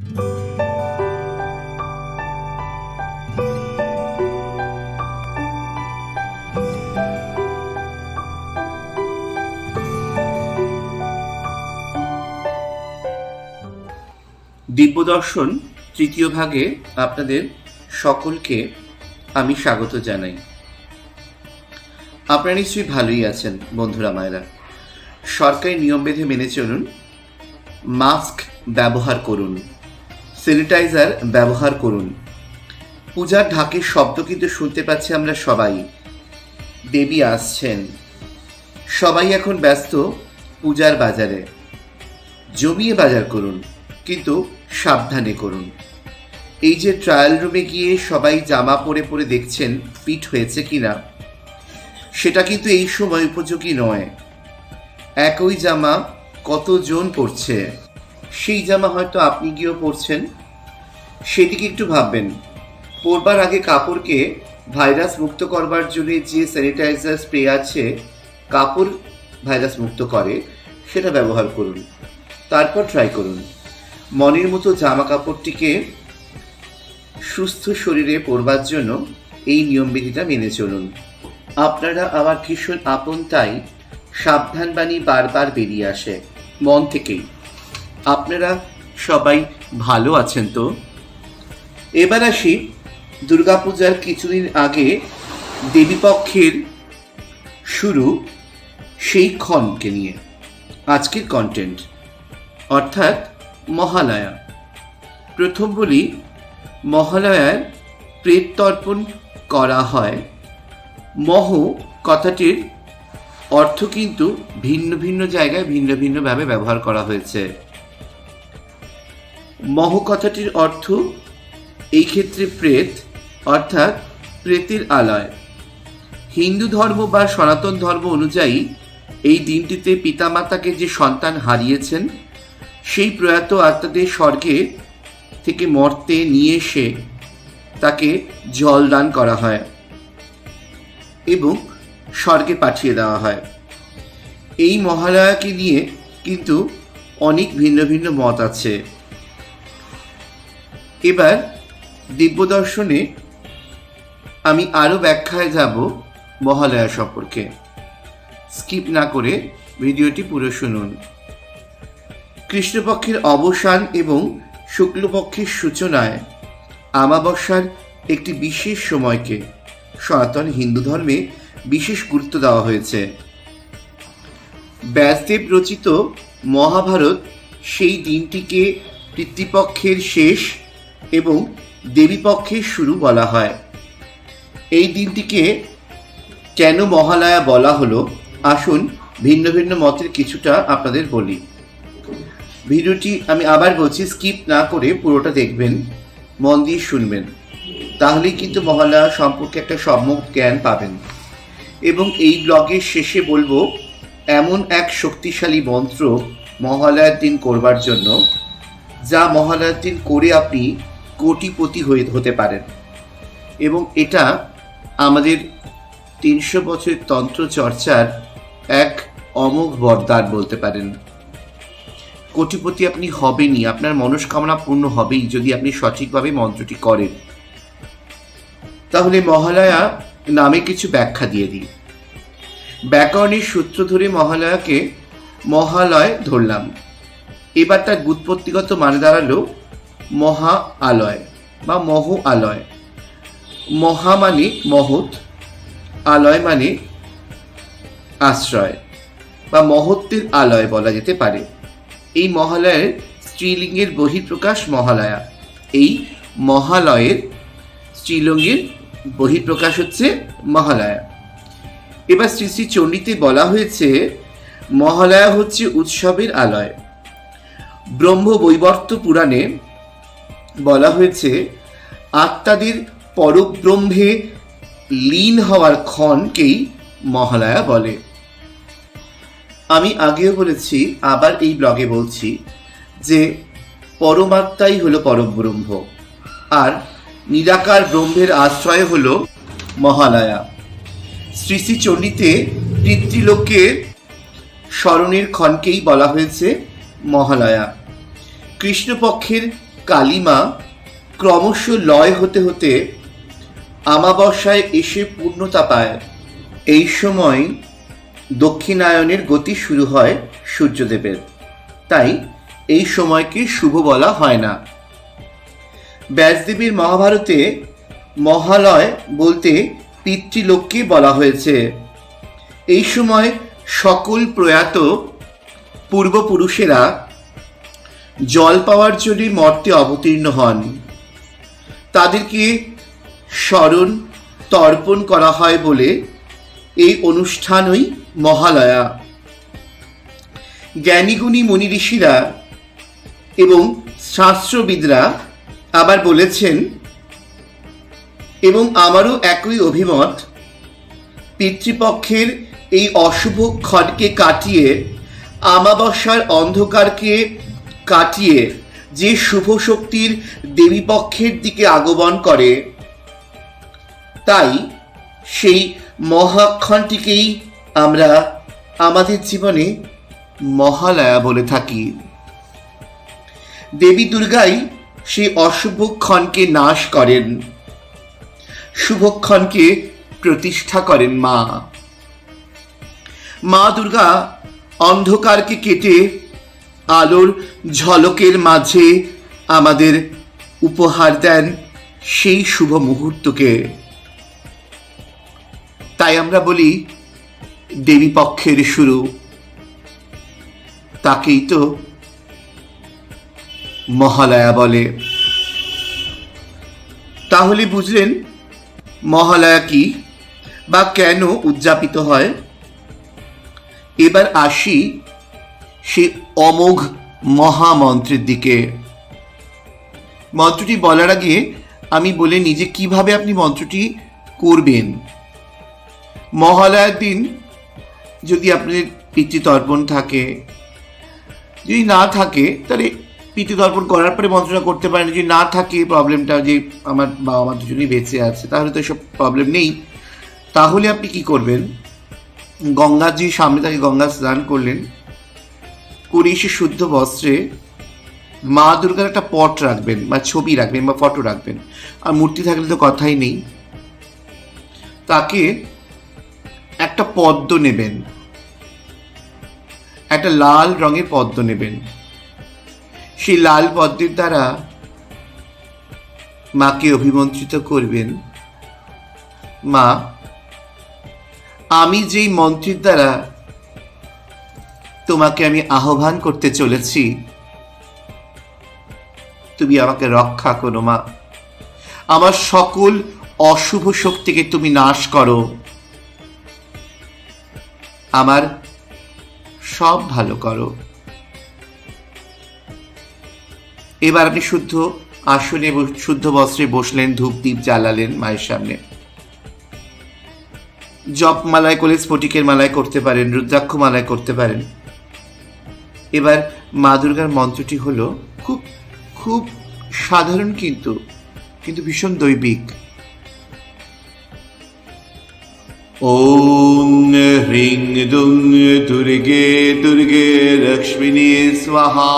দিব্যদর্শন তৃতীয় ভাগে আপনাদের সকলকে আমি স্বাগত জানাই। আপনারা নিশ্চয়ই ভালোই আছেন, বন্ধুরা মায়েরা। সরকারি নিয়ম বেঁধে মেনে চলুন, মাস্ক ব্যবহার করুন। স্যানিটাইজার ব্যবহার করুন। পূজার ঢাকের শব্দ কিন্তু শুনতে পাচ্ছি আমরা সবাই। দেবী আসছেন। সবাই এখন ব্যস্ত পূজার বাজারে। জমিয়ে বাজার করুন, কিন্তু সাবধানে করুন। এই যে ট্রায়াল রুমে গিয়ে সবাই জামা পরে পরে দেখছেন ফিট হয়েছে কিনা? সেটা কিন্তু এই সময় উপযোগী নয়। একই জামা কতজন পরছে? সেই জামা হয়তো আপনি গিয়েও পরছেন। সেদিকে একটু ভাববেন। পরবার আগে কাপড়কে ভাইরাস মুক্ত করবার জন্য যে স্যানিটাইজার স্প্রে আছে, কাপড় ভাইরাস মুক্ত করে, সেটা ব্যবহার করুন। তারপর ট্রাই করুন। মনের মতো জামা কাপড়টিকে সুস্থ শরীরে পরবার জন্য এই নিয়মবিধিটা মেনে চলুন। আপনারা আমার ভীষণ আপন তাই সাবধান বাণী বারবার বেরিয়ে আসে, মন থেকেই। আপনারা সবাই ভালো আছেন তো? এবার আসি দুর্গাপূজার কিছুদিন আগে দেবীপক্ষের শুরু সেই ক্ষণকে নিয়ে, আজকের কন্টেন্ট অর্থাৎ মহালয়া। প্রথম বলি, মহালয়ার প্রেত তর্পণ করা হয়। মহ কথাটির অর্থ কিন্তু ভিন্ন ভিন্ন জায়গায় ভিন্ন ভিন্নভাবে ব্যবহার করা হয়েছে। মহ কথাটির অর্থ এই ক্ষেত্রে প্রেত, অর্থাৎ প্রেতের আলয়। হিন্দু ধর্ম বা সনাতন ধর্ম অনুযায়ী এই দিনটিতে পিতামাতাকে যে সন্তান হারিয়েছেন, সেই প্রয়াত আত্মাদের স্বর্গে থেকে মর্তে নিয়ে এসে তাকে জল দান করা হয় এবং স্বর্গে পাঠিয়ে দেওয়া হয়। এই মহালয়াকে নিয়ে কিন্তু অনেক ভিন্ন ভিন্ন মত আছে। এবার দিব্যদর্শনে আমি আরও ব্যাখ্যায় যাব মহালয়া সম্পর্কে। স্কিপ না করে ভিডিওটি পুরো শুনুন। কৃষ্ণপক্ষের অবসান এবং শুক্লপক্ষের সূচনায় আমাবস্যার একটি বিশেষ সময়কে সনাতন হিন্দু ধর্মে বিশেষ গুরুত্ব দেওয়া হয়েছে। ব্যাসদেব রচিত মহাভারত সেই দিনটিকে পিতৃপক্ষের শেষ এবং দেবীপক্ষের শুরু বলা হয়। এই দিনটিকে কেন মহালয়া বলা হলো? আসুন ভিন্ন ভিন্ন মতের কিছুটা আপনাদের বলি। ভিডিওটি আমি আবার বলছি, স্কিপ না করে পুরোটা দেখবেন, মন দিয়ে শুনবেন। তাহলেই কিন্তু মহালয়া সম্পর্কে একটা সম্যক জ্ঞান পাবেন। এবং এই ব্লগের শেষে বলব, এমন এক শক্তিশালী মন্ত্র মহালয়ার দিন করবার জন্য, যা মহালয়ার দিন করে আপনি কোটিপতি হয়ে হতে পারেন। এবং এটা আমাদের তিনশো বছরের তন্ত্র চর্চার এক অমোঘ বরদান বলতে পারেন। কোটিপতি আপনি হবেনই, আপনার মনস্কামনা পূর্ণ হবেই যদি আপনি সঠিকভাবে মন্ত্রটি করেন। তাহলে মহালয়া নামে কিছু ব্যাখ্যা দিয়ে দিই। ব্যাকরণের সূত্র ধরে মহালয়াকে মহালয় ধরলাম। এবার তার গুৎপত্তিগত মানে দাঁড়াল মহা আলয় বা মহ আলয়। মহা মানে মহৎ আলয় মানে আশ্রয় বা মহত্বের আলয় বলা যেতে পারে। এই মহালয়ের স্ত্রীলিঙ্গের বহিঃপ্রকাশ মহালয়া। এই মহালয়ের স্ত্রীলিঙ্গের বহিঃপ্রকাশ হচ্ছে মহালয়া। এবার শ্রী শ্রী চণ্ডীতে বলা হয়েছে, মহালয়া হচ্ছে উৎসবের আলয়। ব্রহ্ম বৈবর্ত পুরাণে বলা হয়েছে, আত্মাদের পরব্রহ্মে লীন হওয়ার ক্ষণকেই মহালয়া বলে। আমি আগেও বলেছি, আবার এই ব্লগে বলছি যে পরমাত্মাই হলো পরব্রহ্ম আর নিরাকার ব্রহ্মের আশ্রয় হল মহালয়া। শ্রী শ্রী পিতৃলোকের স্মরণের ক্ষণকেই বলা হয়েছে মহালয়া। কৃষ্ণপক্ষের কালিমা ক্রমশ লয় হতে হতে আমাবস্যায় এসে পূর্ণতা পায়। এই সময় দক্ষিণায়নের গতি শুরু হয় সূর্যদেবের। তাই এই সময়কে শুভ বলা হয় না। ব্যাসদেবীর মহাভারতে মহালয় বলতে পিতৃলোককে বলা হয়েছে। এই সময় সকল প্রয়াত পূর্বপুরুষেরা জল পাওয়ার জন্য মর্তে অবতীর্ণ হন তাদেরকে স্মরণ তর্পণ করা হয় বলে এই অনুষ্ঠানই মহালয়া। জ্ঞানীগুণী মুনি ঋষিরা এবং শাস্ত্রবিদরা আবার বলেছেন, এবং আমারও একই অভিমত, পিতৃপক্ষের এই অশুভ ক্ষণকে কাটিয়ে আমাবস্যার অন্ধকারকে কাটিয়ে যে শুভ শক্তির দেবীপক্ষের দিকে আগমন করে, তাই সেই মহাক্ষণটিকেই আমরা আমাদের জীবনে মহালয়া বলে থাকি। দেবী দুর্গাই সেই অশুভ ক্ষণকে নাশ করেন শুভক্ষণকে প্রতিষ্ঠা করেন মা। মা দুর্গা অন্ধকারকে কেটে আলোর ঝলকের মাঝে আমাদের উপহার দেন সেই শুভ মুহূর্তকে। তাই আমরা বলি, দেবী পক্ষের শুরু। তাকেই তো মহালয়া বলে। তাহলে বুঝলেন মহালয়া কি বা কেন উদযাপিত হয়? এবার আসি সে অমোঘ মহামন্ত্রের দিকে। মন্ত্রটি বলার আগে আমি বলে নিজে কীভাবে আপনি মন্ত্রটি করবেন। মহালয়ার দিন যদি আপনাদের পিতৃতর্পণ থাকে, যদি না থাকে, তাহলে পিতৃতর্পণ করার পরে মন্ত্রণা করতে পারেন। যদি না থাকে প্রবলেমটা, যে আমার বাবা মা দুজনেই বেঁচে আছে, তাহলে তো এসব প্রবলেম নেই। তাহলে আপনি কি করবেন? গঙ্গাজির সামনে তাকে গঙ্গা স্নান করলেন করে শুদ্ধ বস্ত্রে মা দুর্গার একটা পট রাখবেন, বা ছবি রাখবেন, বা ফটো রাখবেন। আর মূর্তি থাকলে তো কথাই নেই। তাকে একটা পদ্ম নেবেন। একটা লাল রঙের পদ্ম নেবেন। সেই লাল পদ্মের দ্বারা মাকে অভিমন্ত্রিত করবেন, মা, আমি যেই মন্ত্রের দ্বারা তোমাকে আমি আহ্বান করতে চলেছি। তুমি আমাকে রক্ষা করো, মা। আমার সকল অশুভ শক্তিকে তুমি নাশ করো। আমার সব ভালো করো। এবার আপনি শুদ্ধ আসনে শুদ্ধ বস্ত্রে বসলেন, ধূপ দ্বীপ জ্বালালেন মায়ের সামনে। জপ মালায় করলে স্ফটিকের মালায় করতে পারেন, রুদ্রাক্ষ মালায় করতে পারেন। এবার মা দুর্গার মন্ত্রটি হলো, খুব খুব সাধারণ কিন্তু কিন্তু ভীষণ দৈবিক। ওং হ্রিং দুং দুর্গে দুর্গে লক্ষ্মিনী স্বাহা।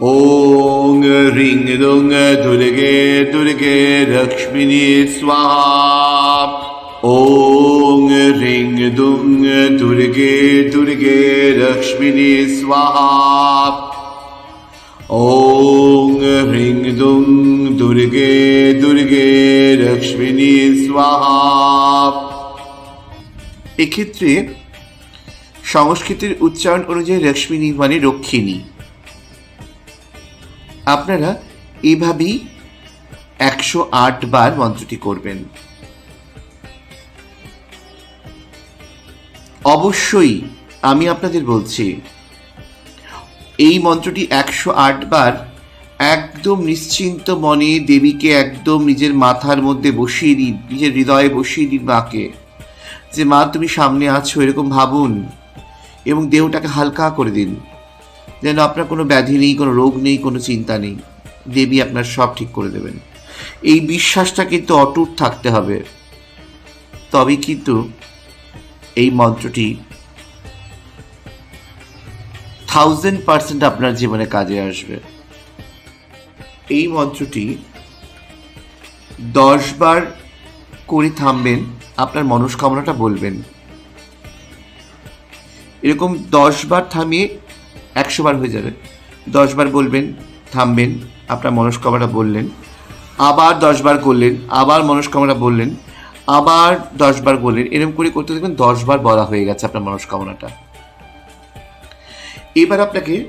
ওং হ্রিং দুং দুর্গে দুর্গে লক্ষ্মিনী স্বাহা। ওং হ্রিং দুং দুর্গে দুর্গে লক্ষ্মিনী স্বাহা ওং হ্রিং দুং দুর্গে দুর্গে লক্ষ্মিনী স্বাহা এক্ষেত্রে সংস্কৃতের উচ্চারণ অনুযায়ী লক্ষ্মিনী মানে রক্ষিণী। আপনারা এইভাবেই একশো বার মন্ত্রটি করবেন। অবশ্যই, আমি আপনাদের বলছি। এই মন্ত্রটি একশো আট বার একদম নিশ্চিন্ত মনে দেবীকে একদম নিজের মাথার মধ্যে বসিয়ে দিন, নিজের হৃদয়ে বসিয়ে দিন মাকে যে, মা, তুমি সামনে আছো, এরকম ভাবুন। এবং দেহটাকে হালকা করে দিন। যেন আপনার কোনো ব্যাধি নেই, কোনো রোগ নেই, কোনো চিন্তা নেই। দেবী আপনার সব ঠিক করে দেবেন। এই বিশ্বাসটা কিন্তু অটুট থাকতে হবে। তবে কিন্তু এই মন্ত্রটি থাউজেন্ড পার্সেন্ট আপনার জীবনে কাজে আসবে। এই মন্ত্রটি দশ বার করে থামবেন, আপনার মনস্কামনাটা বলবেন। এরকম দশ বার থামিয়ে একশো বার হয়ে যাবে। দশ বার বলবেন, থামবেন, আপনার মনস্কামনা বললেন। আবার দশ বার করলেন, আবার মনস্কামনা বললেন আবার দশ বার বললেন। এরকম করে করতে দেখবেন দশ বার বলা হয়ে গেছে আপনার মনস্কামনাটা। এবার আপনাকে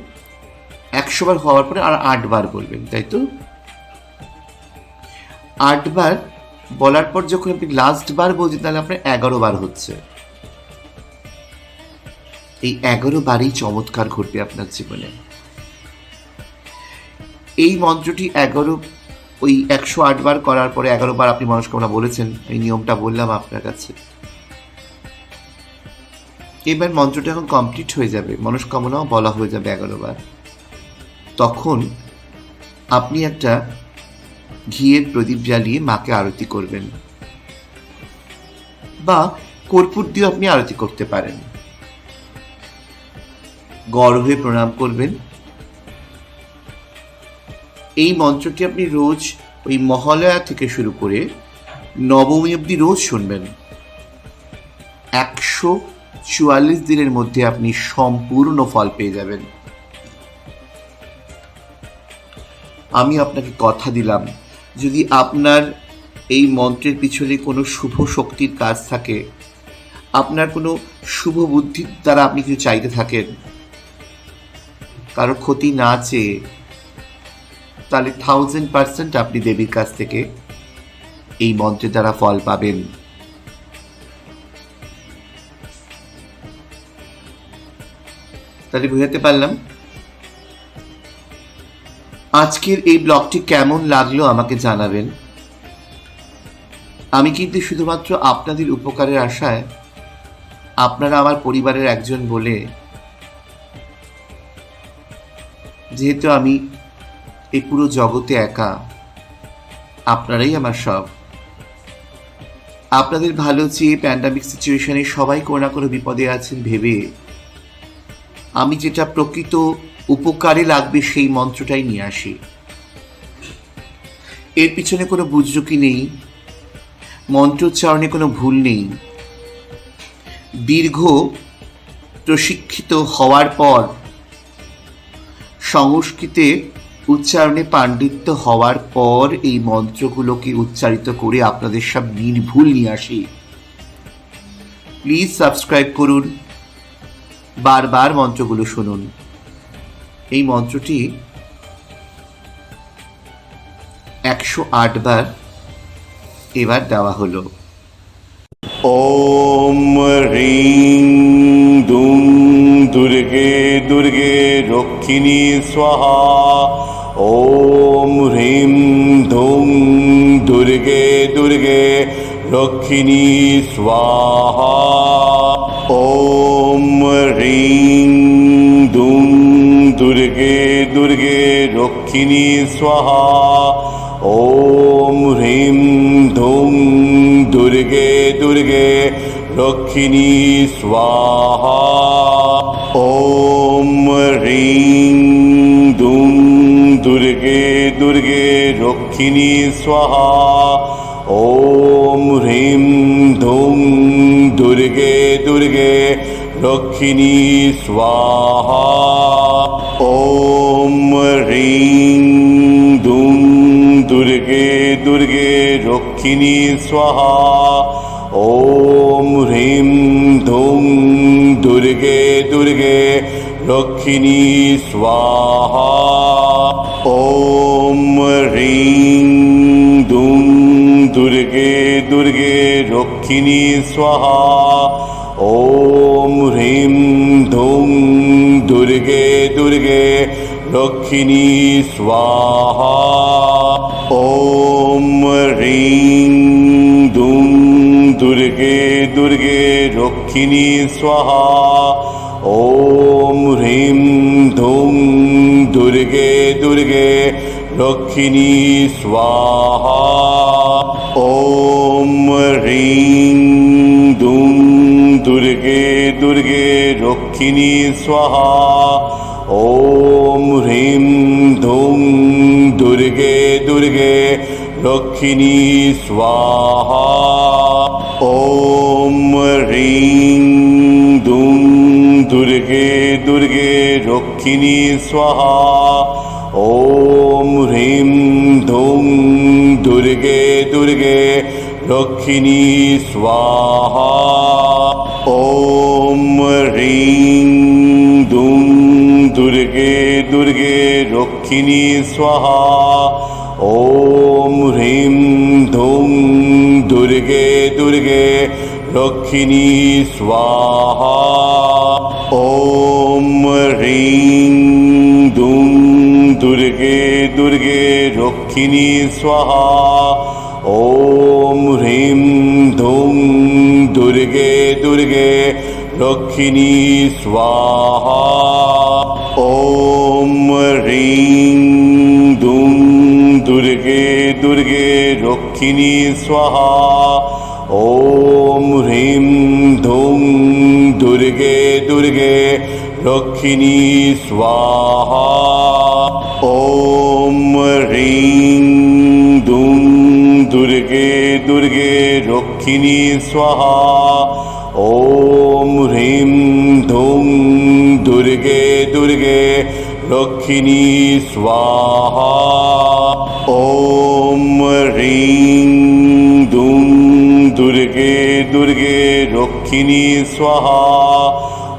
একশো বার হওয়ার পরে আর আটবার বলবেন, তাই তো? আটবার বলার পর যখন আপনি লাস্ট বার বলছেন, তাহলে আপনার এগারো বার হচ্ছে। এই এগারো বারই চমৎকার ঘটবে আপনার জীবনে। এই মন্ত্রটি এগারো ওই একশো আট বার করার পরে এগারো বার আপনি মনস্কামনা বলেছেন, এই নিয়মটা বললাম আপনার কাছে। এবার মন্ত্রটা এখন কমপ্লিট হয়ে যাবে, মনস্কামনাও বলা হয়ে যাবে এগারো বার। তখন আপনি একটা ঘিয়ের প্রদীপ জ্বালিয়ে মাকে আরতি করবেন। বা কর্পূর দিয়ে আপনি আরতি করতে পারেন। হয়ে প্রণাম করবেন। এই মন্ত্রটি আপনি রোজ ওই মহালয়া থেকে শুরু করে নবমী অবধি রোজ শুনবেন। একশো চুয়াল্লিশ দিনের মধ্যে আপনি সম্পূর্ণ ফল পেয়ে যাবেন। আমি আপনাকে কথা দিলাম, যদি আপনার এই মন্ত্রের পিছনে কোনো শুভ শক্তির কাজ থাকে, আপনার কোনো শুভ বুদ্ধির দ্বারা আপনি কিছু চাইতে থাকেন, কারও ক্ষতি না চেয়ে তাহলে থাউজেন্ড পার্সেন্ট আপনি দেবীর কাছ থেকে এই মন্ত্রের দ্বারা ফল পাবেন। তাহলে বুঝাতে পারলাম? আজকের এই ব্লগটি কেমন লাগল আমাকে জানাবেন। আমি কিন্তু শুধুমাত্র আপনাদের উপকারের আশায় আপনারা আমার পরিবারের একজন বলে, যেহেতু আমি এই পুরো জগতে একা। আপনারাই আমার সব। আপনাদের ভালো চেয়ে প্যান্ডামিক সিচুয়েশনে সবাই কোনো না কোনো বিপদে আছেন ভেবে। আমি যেটা প্রকৃত উপকারে লাগবে সেই মন্ত্রটাই নিয়ে আসি। এর পিছনে কোনো বুজরুকি নেই। মন্ত্রোচ্চারণে কোনো ভুল নেই। দীর্ঘ, প্রশিক্ষিত হওয়ার পর সংস্কৃতে উচ্চারণে পাণ্ডিত্য হওয়ার পর এই মন্ত্রগুলোকে উচ্চারিত করে আপনাদের সব নির্ভুল নিয়ে আসি। প্লিজ সাবস্ক্রাইব করুন। বারবার মন্ত্রগুলো শুনুন। এই মন্ত্রটি একশো আট বার এবার দেওয়া হলো। ওম রিং দুম দুর্গে দুর্গে রক্ষিণী স্বাহা। ॐ ह्रीं धुं दुर्गे दुर्गे रक्षिणी स्वाहा। ॐ ह्रीं दुं दुर्गे दुर्गे रक्षिणी स्वाहा। ॐ ह्रीं धुं दुर्गे दुर्गे रक्षिणी स्वाहा। ॐ ह्रीं दुं দুর্গে দুর্গে রক্ষিণী স্বাহা। ওম হ্রীম ধুম, দুর্গে দুর্গে রক্ষিণী স্বাহা। ওম হ্রীং ধুম, দুর্গে দুর্গে রক্ষিণী স্বাহা। ওম হ্রীম ধুম, দুর্গে দুর্গে রক্ষিণী স্বাহা। ॐ ह्रीं दुं दुर्गे दुर्गे रक्षिणी स्वाहा। ॐ ह्रीं धुं दुर्गे दुर्गे रक्षिणी स्वाहा। ॐ ह्रीं दुं दुर्गे दुर्गे रक्षिणी स्वाहा। ॐ दुर्गे दुर्गे लक्ष्मी स्वाहा। ॐ ह्रीं दुं दुर्गे दुर्गे लक्ष्मी स्वाहा। ॐ ह्रीं धुं दुर्गे दुर्गे लक्ष्मी स्वाहा। ओम ह्रीं दुं दुर्गे दुर्गे रक्षिणी स्वाहा। ॐ ह्रीं धुं दुर्गे दुर्गे रक्षिणी स्वाहा। ॐ ह्रीं दुं दुर्गे दुर्गे रक्षिणी स्वाहा। ॐ ह्रीं धुं दुर्गे दुर्गे रक्षिणी स्वाहा दुर्गे दुर्गे रक्षिणी स्वाहा ॐ ह्रीं धुं दुर्गे दुर्गे रक्षिणी स्वाहा ॐ ह्रीं दुं दुर्गे दुर्गे रक्षिणी स्वाहा ॐ ह्रीं धुं दुर्गे दुर्गे रक्षिणी स्वाहा দুর্গে দুর্গে রক্ষিণী স্বাহা। ওম হ্রিম ধুম, দুর্গে দুর্গে রক্ষিণী স্বাহা। ওম হ্রিং ধুম, দুর্গে দুর্গে রক্ষিণী স্বাহা।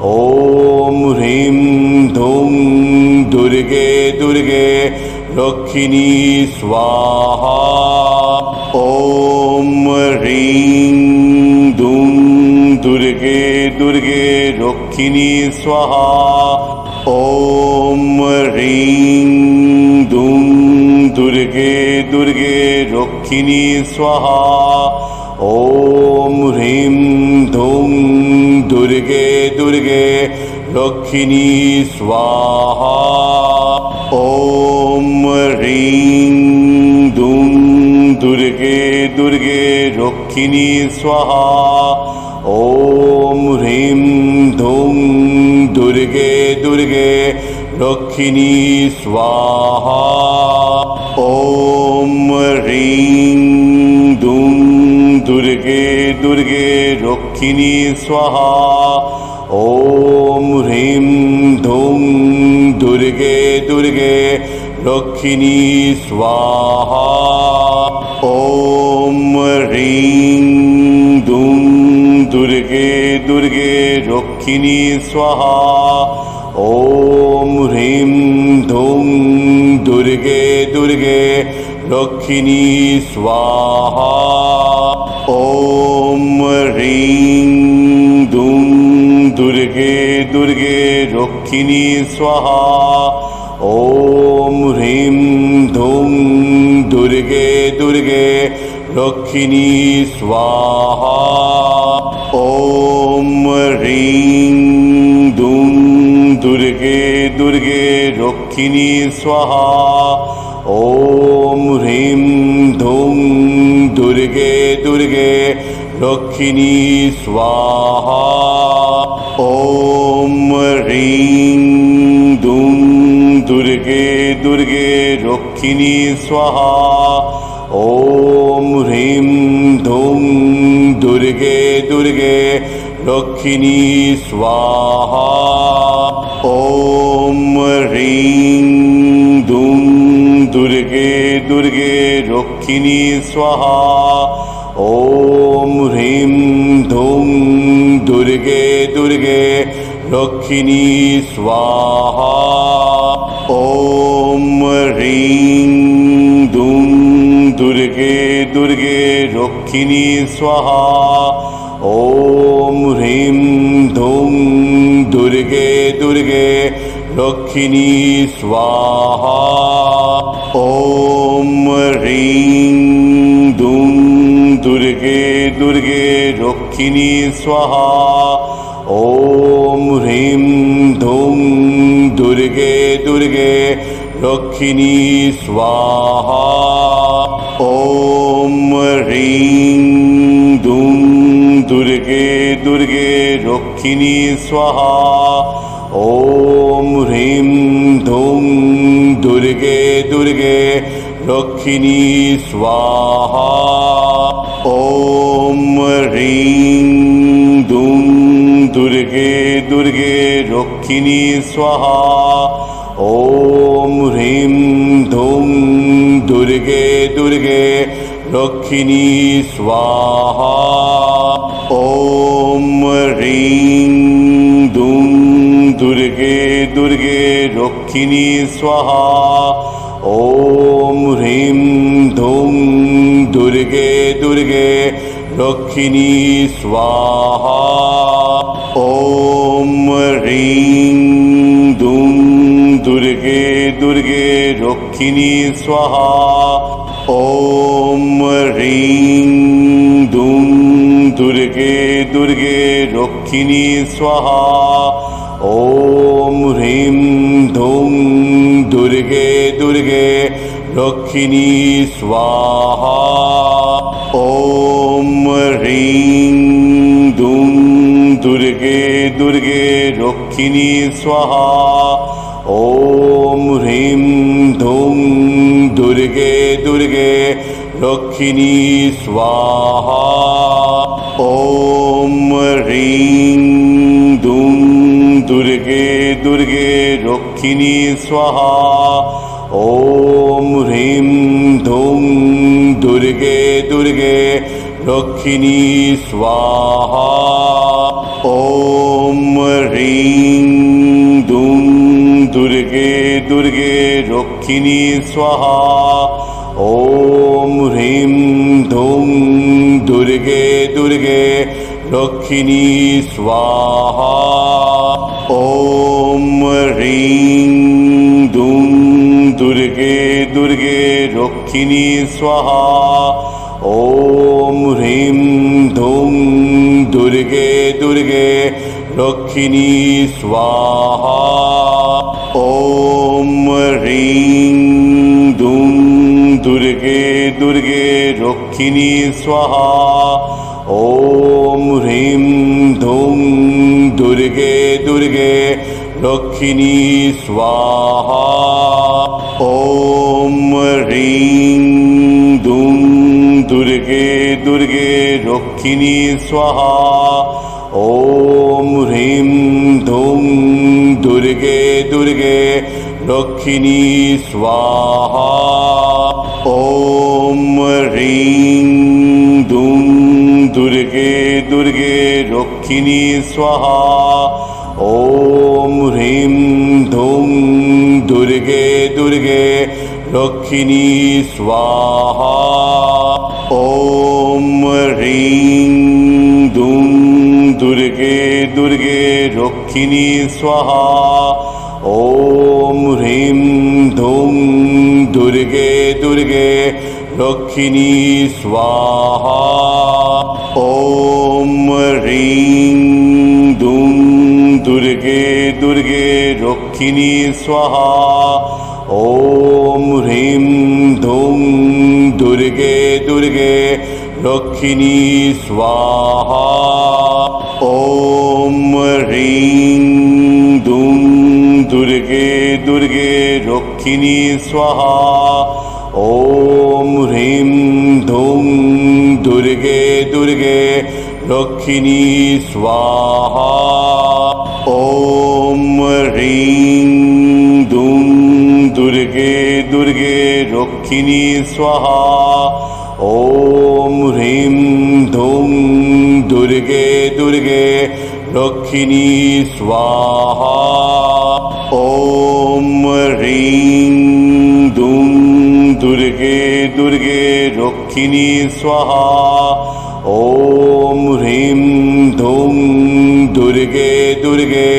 ওম হ্রিম ধুম, দুর্গে দুর্গে রক্ষিণী স্বাহা। ॐ ह्रीं दुं दुर्गे दुर्गे रक्षिणी स्वाहा। ॐ ह्रीं दुं दुर्गे दुर्गे रक्षिणी स्वाहा। ॐ ह्रीं धुं दुर्गे दुर्गे रक्षिणी स्वाहा দুর্গে দুর্গে রক্ষিণী স্বাহা। ওম হ্রীম ধুম, দুর্গে দুর্গে রক্ষিণী স্বাহা। ওম হ্রীম ধুম, দুর্গে দুর্গে রক্ষিণী স্বাহা। ওম হ্রীম ধুম, দুর্গে দুর্গে রক্ষিণী স্বাহা। ह्रीं दुं दुर्गे दुर्गे रक्षिणी स्वाहा ॐ ह्रीं धुं दुर्गे दुर्गे रक्षिणी स्वाहा ॐ ह्रीं दुं दुर्गे दुर्गे रक्षिणी स्वाहा ॐ ह्रीं धुं दुर्गे दुर्गे লক্ষ্মিণী, স্বাহা। ওম রিং দুং, দুর্গে দুর্গে লক্ষ্মিণী, স্বাহা। ওম হ্রিম ধুম দুর্গে দুর্গে লক্ষ্মিণী, স্বাহা। ওম হ্রিং দুম দুর্গে দুর্গে লক্ষ্মিণী, স্বাহা। ওম ह्रीं धुं दुर्गे दुर्गे रक्षिणी स्वाहा ॐ ह्रीं दुं दुर्गे दुर्गे रक्षिणी स्वाहा ॐ ह्रीं धुं दुर्गे दुर्गे रक्षिणी स्वाहा ॐ ह्रीं दुं दुर्गे দুর্গে রক্ষিণী স্বাহা। ওম হ্রীম ধুম দুর্গে দুর্গে রক্ষিণী স্বাহা। ওম হ্রীং ধুম দুর্গে দুর্গে রক্ষিণী স্বাহা। ওম হ্রীম ধুম দুর্গে দুর্গে রক্ষিণী স্বাহা। ॐ ह्रीं दुं दुर्गे दुर्गे रक्षिणी स्वाहा ॐ ह्रीं धुं दुर्गे दुर्गे রক্ষিণী স্বাহা ॐ ह्रीं दुं दुर्गे दुर्गे रक्षिणी स्वाहा ॐ ह्रीं धुं दुर्गे दुर्गे रक्षिणी स्वाहा। ॐ ह्रीं दुं दुर्गे दुर्गे रक्षिणी स्वाहा। ॐ ह्रीं धुं दुर्गे दुर्गे रक्षिणी स्वाहा। ॐ ह्रीं दुं दुर्गे दुर्गे रक्षिणी स्वाहा ॐ ह्रीं दुं दुर्गे दुर्गे रक्षिणी स्वाहा ॐ ह्रीं धुं दुर्गे दुर्गे रक्षिणी स्वाहा ॐ ह्रीं दुं दुर्गे दुर्गे रक्षिणी स्वाहा ॐ ह्रीं धुं दुर्गे रक्षिणी, स्वाहा। ॐ ह्रीं दुं दुर्गे दुर्गे रक्षिणी, स्वाहा। ॐ ह्रीं धुं दुर्गे दुर्गे रक्षिणी, स्वाहा। ॐ ह्रीं दुं दुर्गे दुर्गे रक्षिणी, स्वाहा। ह्रीं धुं दुर्गे दुर्गे रक्षिणी स्वाहा। ॐ ह्रीं दुं दुर्गे दुर्गे रक्षिणी स्वाहा। ॐ ह्रीं धुं दुर्गे दुर्गे रक्षिणी स्वाहा। ॐ ह्रीं दुं दुर्गे দক্ষিণী স্বাহা। ওম হ্রিম ধুম দুর্গে দুর্গে দক্ষিণী স্বাহা। ওম হ্রিং ধুম দুর্গে দুর্গে দক্ষিণী স্বাহা। ওম হ্রিম ধুম দুর্গে দুর্গে দক্ষিণী স্বাহা। ॐ ह्रीं दुं दुर्गे दुर्गे रक्षिणी स्वाहा। ॐ ह्रीं धुं दुर्गे दुर्गे रक्षिणी स्वाहा। ॐ ह्रीं दुं दुर्गे दुर्गे रक्षिणी स्वाहा। ॐ रक्षिणी स्वाहा। ॐ ह्रीं दुं दुर्गे दुर्गे रक्षिणी स्वाहा। ॐ ह्रीं धुं दुर्गे दुर्गे रक्षिणी स्वाहा। ॐ ह्रीं दुं दुर्गे दुर्गे रक्षिणी स्वाहा। ॐ ह्रीं धुं दुर्गे दुर्गे, रक्षिणी, स्वाहा। ॐ ह्रीं दुं दुर्गे दुर्गे, रक्षिणी, स्वाहा। ॐ ह्रीं धुं दुर्गे दुर्गे, रक्षिणी, स्वाहा। ॐ ह्रीं दुर्गे दुर्गे লক্ষ্মিণী স্বাহা ওম হ্রীম ধুম দুর্গে দুর্গে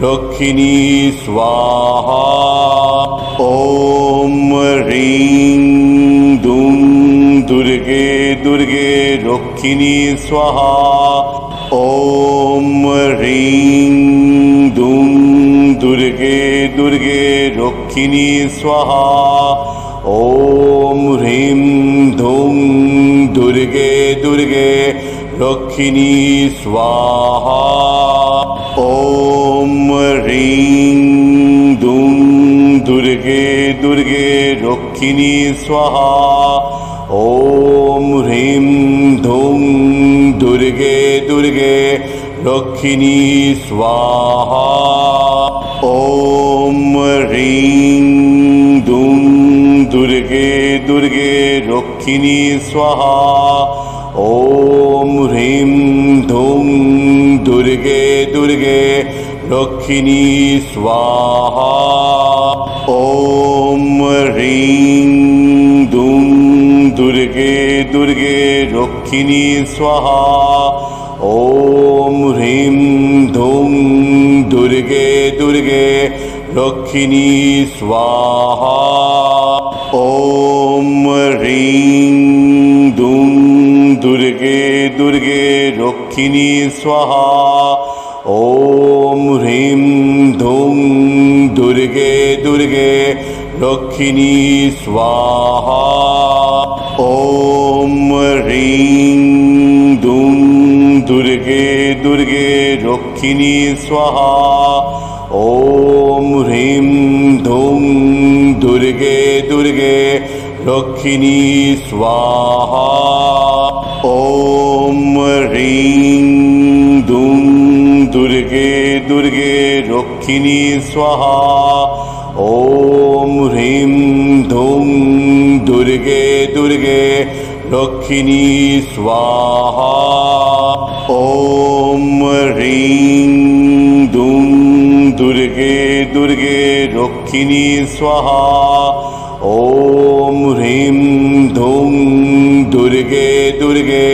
লক্ষ্মিণী স্বাহা ওম হ্রীং ধুম দুর্গে দুর্গে লক্ষ্মিণী স্বাহা ওম হ্রীং ধুম দুর্গে দুর্গে লক্ষ্মিণী স্বাহা ॐ ह्रीं धुं दुर्गे दुर्गे रक्षिणी स्वाहा ॐ ह्रीं धुं दुर्गे दुर्गे रक्षिणी स्वाहा ॐ ह्रीं धुं दुर्गे दुर्गे रक्षिणी स्वाहा ॐ দুর্গে রক্ষিণী স্বাহা। ওম হ্রীম ধুম দুর্গে দুর্গে রক্ষিণী স্বাহা। ওম হ্রীম ধুম দুর্গে দুর্গে রক্ষিণী স্বাহা। ওম হ্রীম ধুম দুর্গে দুর্গে রক্ষিণী স্বাহা। লক্ষ্মিণী স্বাহা। ওম হ্রীম ধুম দুর্গে দুর্গে লক্ষ্মিণী স্বাহা। ওম হ্রীং ধুম দুর্গে দুর্গে লক্ষ্মিণী স্বাহা। ওম হ্রীম ধুম দুর্গে দুর্গে লক্ষ্মিণী স্বাহা। ওম ह्रीं दुं दुर्गे दुर्गे रक्षिणी स्वाहा ॐ ह्रीं धूं दुर्गे दुर्गे रक्षिणी स्वाहा ॐ ह्रीं दुं दुर्गे दुर्गे रक्षिणी स्वाहा ॐ ह्रीं धूं दुर्गे दुर्गे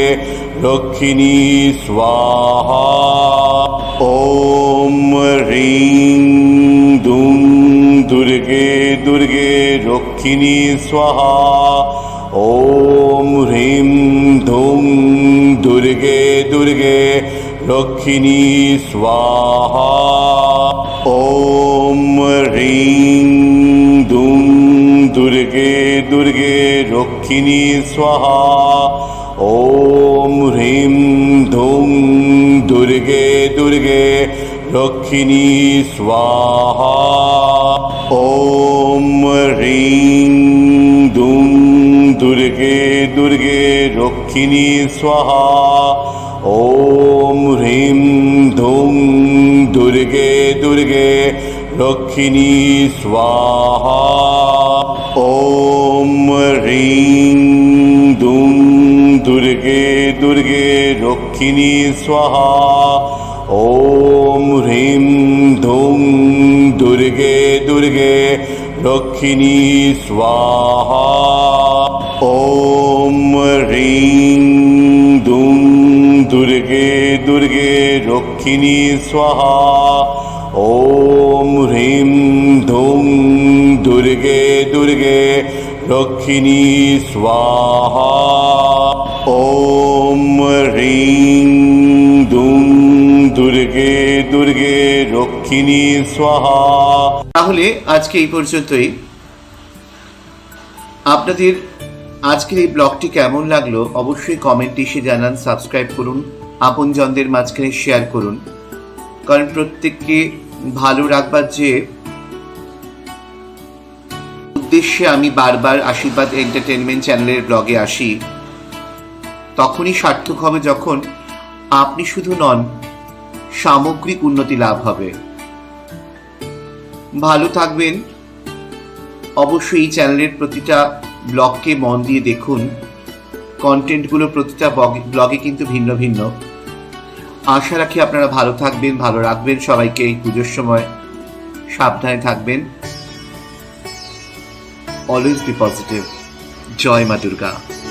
रक्षिणी स्वाहा। ॐ ह्रीं दुं, दुर्गे दुर्गे रक्षिणी स्वाहा। ॐ ह्रीं धूं दुर्गे दुर्गे रक्षिणी स्वाहा। ॐ ह्रीं दुं, दुर्गे दुर्गे रक्षिणी स्वाहा। ॐ ह्रीं धूं, दुर्गे दुर्गे, रक्षिणी, स्वाहा। ॐ ह्रीं दुं दुर्गे दुर्गे, रक्षिणी, स्वाहा। ॐ ह्रीं धूं, दुर्गे दुर्गे, रक्षिणी, स्वाहा। ॐ ह्रीं दुं দুর্গে দুর্গে রক্ষিণী স্বাহা। ওম হ্রীম ধুম, দুর্গে দুর্গে রক্ষিণী স্বাহা। ওম হ্রীং ধুম, দুর্গে দুর্গে রক্ষিণী স্বাহা। ওম হ্রীম ধুম, দুর্গে দুর্গে রক্ষিণী স্বাহা। ॐ ह्रीं दुं दुर्गे दुर्गे रक्षिणी स्वाहा তাহলে আজকে এই পর্যন্তই আপনাদের আজকের এই ব্লগটি কেমন লাগলো অবশ্যই কমেন্ট এসে জানান সাবস্ক্রাইব করুন আপনজনদের মাঝখানে শেয়ার করুন কারণ প্রত্যেককে ভালো রাখবার যে উদ্দেশ্যে আমি বারবার আশীর্বাদ এন্টারটেনমেন্ট চ্যানেলের ব্লগে আসি তখনই সার্থক হবে যখন আপনি শুধু নন, সামগ্রিক উন্নতি লাভ হবে। ভালো থাকবেন। অবশ্যই এই চ্যানেলের প্রতিটা ব্লগকে মন দিয়ে দেখুন। কন্টেন্টগুলো প্রতিটা ব্লগে কিন্তু ভিন্ন ভিন্ন। আশা রাখি আপনারা ভালো থাকবেন, ভালো রাখবেন সবাইকে এই পুজোর সময়। সাবধানে থাকবেন। অলওয়েজ বি পজিটিভ জয় মা দুর্গা।